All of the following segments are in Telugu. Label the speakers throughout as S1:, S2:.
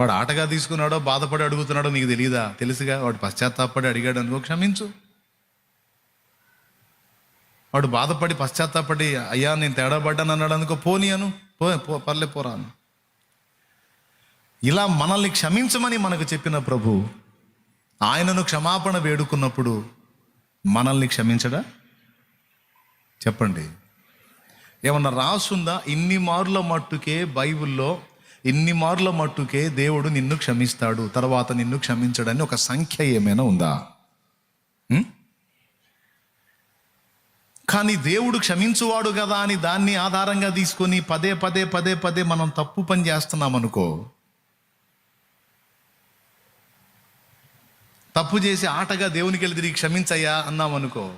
S1: వాడు ఆటగా తీసుకున్నాడో బాధపడి అడుగుతున్నాడో నీకు తెలియదా తెలుసుగా? వాడు పశ్చాత్తాపడి అడిగాడు అనుకో క్షమించు. వాడు బాధపడి పశ్చాత్తాపడి అయ్యా నేను తేడా పడ్డాను అన్నాడు అనుకో పోనీ అను పో పో పర్లే పోరాను ఇలా మనల్ని క్షమించమని మనకు చెప్పిన ప్రభు ఆయనను క్షమాపణ వేడుకున్నప్పుడు మనల్ని క్షమించడా? చెప్పండి. ఏమన్నా రాసుందా? ఇన్ని మార్ల మట్టుకే బైబిల్లో ఇన్ని మార్ల మట్టుకే దేవుడు నిన్ను క్షమిస్తాడు తర్వాత నిన్ను క్షమించడని ఒక సంఖ్య ఏమైనా ఉందా? కానీ దేవుడు క్షమించువాడు కదా అని దాన్ని ఆధారంగా తీసుకొని పదే పదే పదే పదే మనం తప్పు పని చేస్తున్నాం అనుకో తప్పు చేసి ఆటగా దేవునికి వెళ్ళి తిరిగి క్షమించయ్యా అన్నాం అనుకో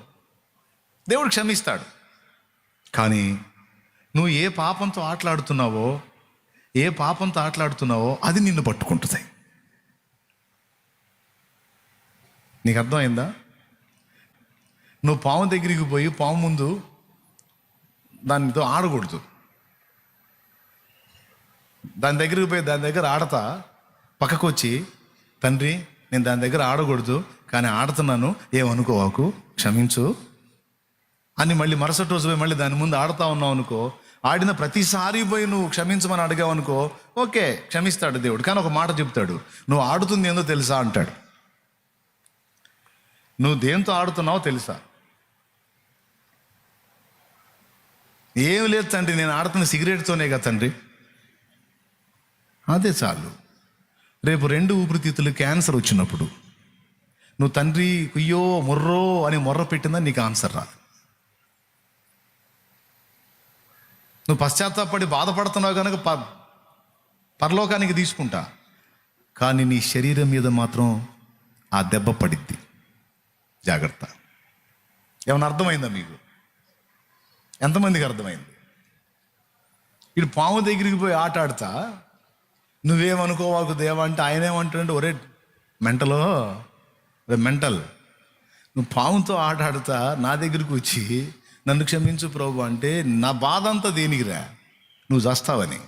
S1: దేవుడు క్షమిస్తాడు. కానీ నువ్వు ఏ పాపంతో ఆటలాడుతున్నావో ఏ పాపంతో ఆటలాడుతున్నావో అది నిన్ను పట్టుకుంటుంది. నీకు అర్థమైందా? నువ్వు పాము దగ్గరికి పోయి పాము ముందు దానితో ఆడకూడదు. దాని దగ్గరికి పోయి దాని దగ్గర ఆడతా పక్కకు వచ్చి తండ్రి నేను దాని దగ్గర ఆడకూడదు కానీ ఆడుతున్నాను ఏమనుకోవాకు క్షమించు. అని మళ్ళీ మరుసటి రోజు పోయి మళ్ళీ దాని ముందు ఆడుతా ఉన్నావు అనుకో ఆడిన ప్రతిసారి పోయి నువ్వు క్షమించమని అడిగావు అనుకో ఓకే క్షమిస్తాడు దేవుడు కానీ ఒక మాట చెప్తాడు. నువ్వు ఆడుతుంది ఏందో తెలుసా అంటాడు. నువ్వు దేంతో ఆడుతున్నావో తెలుసా? ఏం లేదు తండ్రి నేను ఆడుతున్న సిగరెట్తోనే కదా తండ్రి. అదే చాలు. రేపు రెండు ఊపిరితిత్తులు క్యాన్సర్ వచ్చినప్పుడు నువ్వు తండ్రి కుయ్యో మొర్రో అని మొర్ర పెట్టిందా నీకు ఆన్సర్ రాదు. నువ్వు పశ్చాత్తాపడి బాధపడుతున్నావు కనుక ప పరలోకానికి తీసుకుంటా. కానీ నీ శరీరం మీద మాత్రం ఆ దెబ్బ పడిద్ది. జాగ్రత్త. ఏమైనా అర్థమైందా మీకు? ఎంతమందికి అర్థమైంది? ఇటు పాము దగ్గరికి పోయి ఆట ఆడతా. నువ్వేమనుకోవాకు దేవ అంటే ఆయన ఏమంటాడంటే ఒరే మెంటలో మెంటల్. నువ్వు పాముతో ఆట ఆడతా నా దగ్గరికి వచ్చి నన్ను క్షమించు ప్రభు అంటే నా బాధ అంతా దేనికిరా నువ్వు చేస్తావని.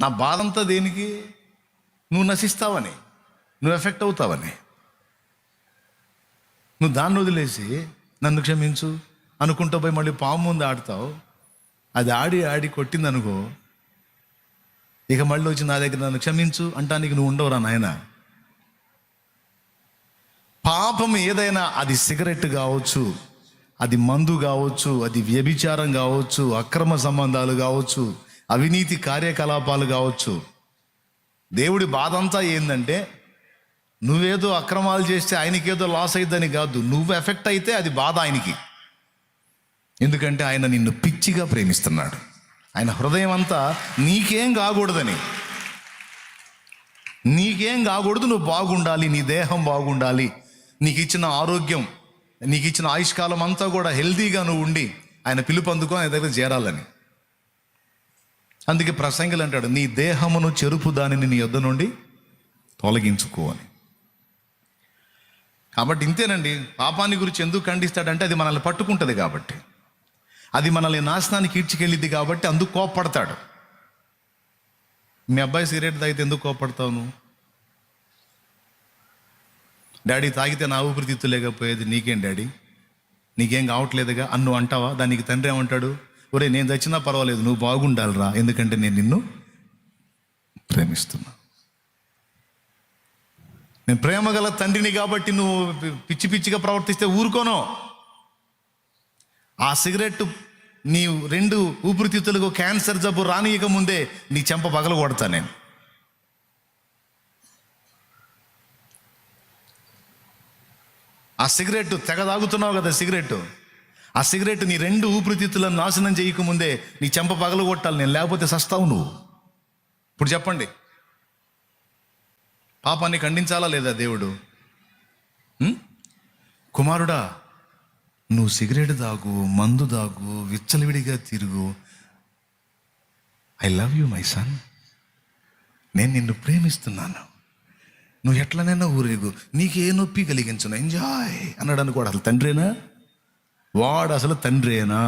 S1: నా బాధ అంతా దేనికి? నువ్వు నశిస్తావని. నువ్వు ఎఫెక్ట్ అవుతావని. నువ్వు దాన్ని వదిలేసి నన్ను క్షమించు అనుకుంటూ పోయి మళ్ళీ పాము ముందు ఆడతావు. అది ఆడి ఆడి కొట్టిందనుకో ఇక మళ్ళీ వచ్చి నా దగ్గర నన్ను క్షమించు అంటానికి నువ్వు ఉండవురా నాయన. పాపం ఏదైనా అది సిగరెట్ కావచ్చు అది మందు కావచ్చు అది వ్యభిచారం కావచ్చు అక్రమ సంబంధాలు కావచ్చు అవినీతి కార్యకలాపాలు కావచ్చు. దేవుడి బాధ అంతా ఏంటంటే నువ్వేదో అక్రమాలు చేస్తే ఆయనకేదో లాస్ అయిద్దని కాదు నువ్వు ఎఫెక్ట్ అయితే అది బాధ ఆయనకి. ఎందుకంటే ఆయన నిన్ను పిచ్చిగా ప్రేమిస్తున్నాడు. ఆయన హృదయం అంతా నీకేం కాకూడదని. నీకేం కాకూడదు నువ్వు బాగుండాలి నీ దేహం బాగుండాలి నీకు ఇచ్చిన ఆరోగ్యం నీకు ఇచ్చిన ఆయుష్కాలం అంతా కూడా హెల్దీగా నువ్వు ఉండి ఆయన పిలుపు అందుకో ఆయన దగ్గర చేరాలని. అందుకే ప్రసంగులు అంటాడు నీ దేహమును చెరుపు దానిని నీ యొద్ద నుండి తొలగించుకో అని. కాబట్టి ఇంతేనండి పాపాన్ని గురించి ఎందుకు ఖండిస్తాడంటే అది మనల్ని పట్టుకుంటుంది కాబట్టి. అది మనల్ని నాశనానికి ఈడ్చికెళ్ళిద్ది కాబట్టి అందుకు కోప్పడతాడు. మీ అబ్బాయి సిగరెట్ తాగితే ఎందుకు కోప్పడతావు నువ్వు? డాడీ తాగితే నా ఊపిరితిత్తులేకపోయేది నీకేం డాడీ? నీకేం కావట్లేదుగా? అన్ను అంటావా? దానికి తండ్రి ఏమంటాడు? ఒరే నేను చచ్చినా పర్వాలేదు నువ్వు బాగుండాలిరా. ఎందుకంటే నేను నిన్ను ప్రేమిస్తున్నా. నేను ప్రేమ గల తండ్రిని కాబట్టి నువ్వు పిచ్చి పిచ్చిగా ప్రవర్తిస్తే ఊరుకోను. ఆ సిగరెట్ నీ రెండు ఊపిరితిత్తులకు క్యాన్సర్ జబ్బు రానియక ముందే నీ చెంప పగల కొడతా నేను. ఆ సిగరెట్ తెగ తాగుతున్నావు కదా సిగరెట్ ఆ సిగరెట్ నీ రెండు ఊపిరితిత్తులను నాశనం చేయకముందే నీ చెంప పగలగొట్టాలి నేను లేకపోతే సస్తావు నువ్వు. ఇప్పుడు చెప్పండి. పాపాన్ని ఖండించాలా లేదా దేవుడు? కుమారుడా నువ్వు సిగరెట్ దాగు మందు దాగు విచ్చలవిడిగా తిరుగు. I love you my son. నేను నిన్ను ప్రేమిస్తున్నాను. నువ్వు ఎట్లనైనా ఊరేగు నీకే నొప్పి కలిగించను. ఎంజాయ్ అన్నాడు అనుకోడు అసలు తండ్రేనా? వాడు అసలు తండ్రేనా?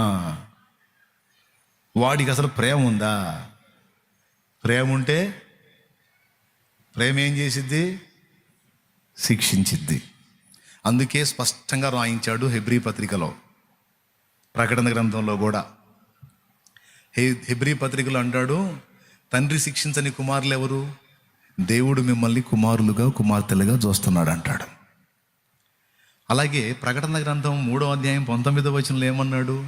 S1: వాడికి అసలు ప్రేమ ఉందా? ప్రేమ ఉంటే ప్రేమ ఏం చేసిద్ది? శిక్షించిద్ది. అందుకే స్పష్టంగా రాయించాడు హెబ్రీ పత్రికలో ప్రకటన గ్రంథంలో కూడా. హె హెబ్రీ పత్రికలో అంటాడు తండ్రి శిక్షించని కుమారులు ఎవరు? దేవుడు మిమ్మల్ని కుమారులుగా కుమార్తెలుగా చూస్తున్నాడు అంటాడు అలాగే ప్రకటన గ్రంథం మూడో అధ్యాయం పంతొమ్మిదో వచనంలో ఏమన్నాడు?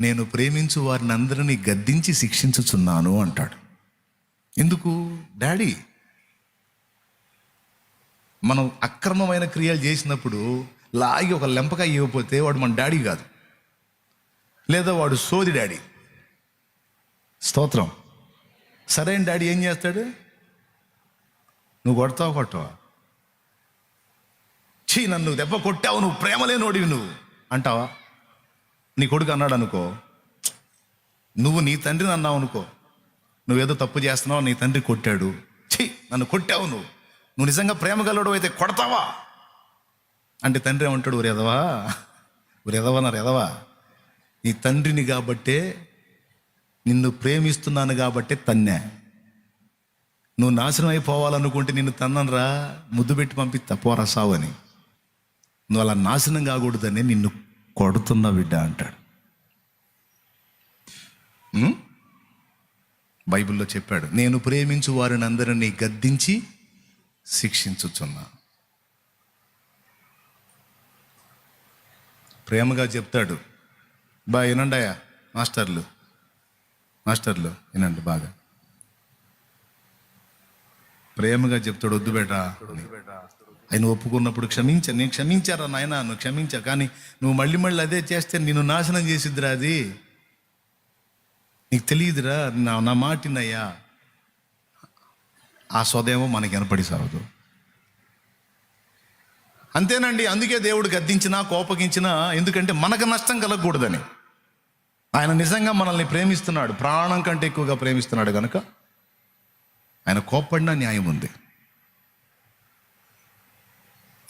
S1: నేను ప్రేమించు వారిని అందరినీ గద్దించి శిక్షించుచున్నాను అంటాడు. ఎందుకు? డాడీ మనం అక్రమమైన క్రియలు చేసినప్పుడు లాగి ఒక లెంపకాయ ఇవ్వకపోతే వాడు మన డాడీ కాదు. లేదా వాడు సోది డాడీ. స్తోత్రం. సరైన డాడీ ఏం చేస్తాడు? నువ్వు కొడతావు కొట్టవా? చీ నన్ను దెబ్బ కొట్టావు నువ్వు ప్రేమ లేనోడివి నువ్వు. అంటావా? నీ కొడుకు అన్నాడు అనుకో నువ్వు నీ తండ్రిని అన్నావు అనుకో నువ్వేదో తప్పు చేస్తున్నావు నీ తండ్రి కొట్టాడు. ఛీ నన్ను కొట్టావు నువ్వు. నువ్వు నిజంగా ప్రేమ గలడు అయితే కొడతావా? అంటే తండ్రి ఏమంటాడు ఊరు ఎదవా నా రెదవా ఎదవా? నీ తండ్రిని కాబట్టే నిన్ను ప్రేమిస్తున్నాను కాబట్టే తన్నే. నువ్వు నాశనం అయిపోవాలనుకుంటే నిన్ను తన్ననరా ముద్దు పెట్టి పంపిస్తా పోరా సావు అని. నువ్వు అలా నాశనం కాకూడదని నిన్ను కొడుతున్న బిడ్డ అంటాడు. బైబిల్లో చెప్పాడు నేను ప్రేమించు వారిని అందరినీ గద్దించి శిక్షించుచున్నా. ప్రేమగా చెప్తాడు. బా వినండాయా మాస్టర్లు. మాస్టర్లు వినండి బాగా. ప్రేమగా చెప్తాడు వద్దు బేట. ఆయన ఒప్పుకున్నప్పుడు క్షమించా నేను క్షమించారా నాయన? నువ్వు క్షమించా కానీ నువ్వు మళ్ళీ మళ్ళీ అదే చేస్తే నిన్ను నాశనం చేసిద్దిరా అది. నీకు తెలియదురా నా నా మాటినయ్యా. ఆ స్వదేమో మనకి వినపడి సాగదు అంతేనండి అందుకే దేవుడు గద్దించినా కోపగించినా ఎందుకంటే మనకు నష్టం కలగకూడదని. ఆయన నిజంగా మనల్ని ప్రేమిస్తున్నాడు ప్రాణం కంటే ఎక్కువగా ప్రేమిస్తున్నాడు కనుక ఆయన కోప్పడినా న్యాయం ఉంది.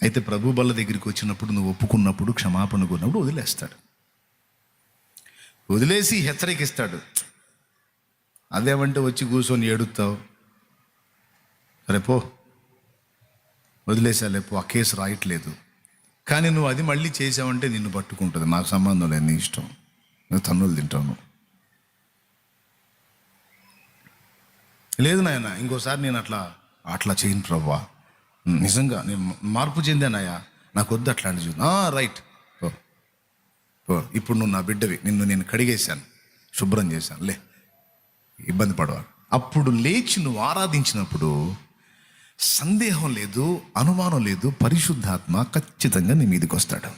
S1: అయితే ప్రభు బల్ల దగ్గరికి వచ్చినప్పుడు నువ్వు ఒప్పుకున్నప్పుడు క్షమాపణ కొన్నప్పుడు వదిలేస్తాడు. వదిలేసి హెచ్చరికిస్తాడు. అదేమంటే వచ్చి కూర్చొని ఏడుస్తావు రేపో వదిలేసా లేపో ఆ కేసు రాయట్లేదు. కానీ నువ్వు అది మళ్ళీ చేసావంటే నిన్ను పట్టుకుంటుంది. నాకు సంబంధం లేదు నీ ఇష్టం. నువ్వు తన్నులు తింటావు లేదు నాయన ఇంకోసారి నేను అట్లా అట్లా చేయను ప్రవ్వా. నిజంగా నేను మార్పు చెందానయ్యా నాకు వద్దు అట్లాంటి చూ రైట్. ఓ ఓ ఇప్పుడు నువ్వు నా బిడ్డవి నిన్ను నేను కడిగేశాను శుభ్రం చేశాను లే. ఇబ్బంది పడవాలి అప్పుడు లేచి నువ్వు ఆరాధించినప్పుడు సందేహం లేదు అనుమానం లేదు పరిశుద్ధాత్మ ఖచ్చితంగా నీ మీదకి వస్తాడు.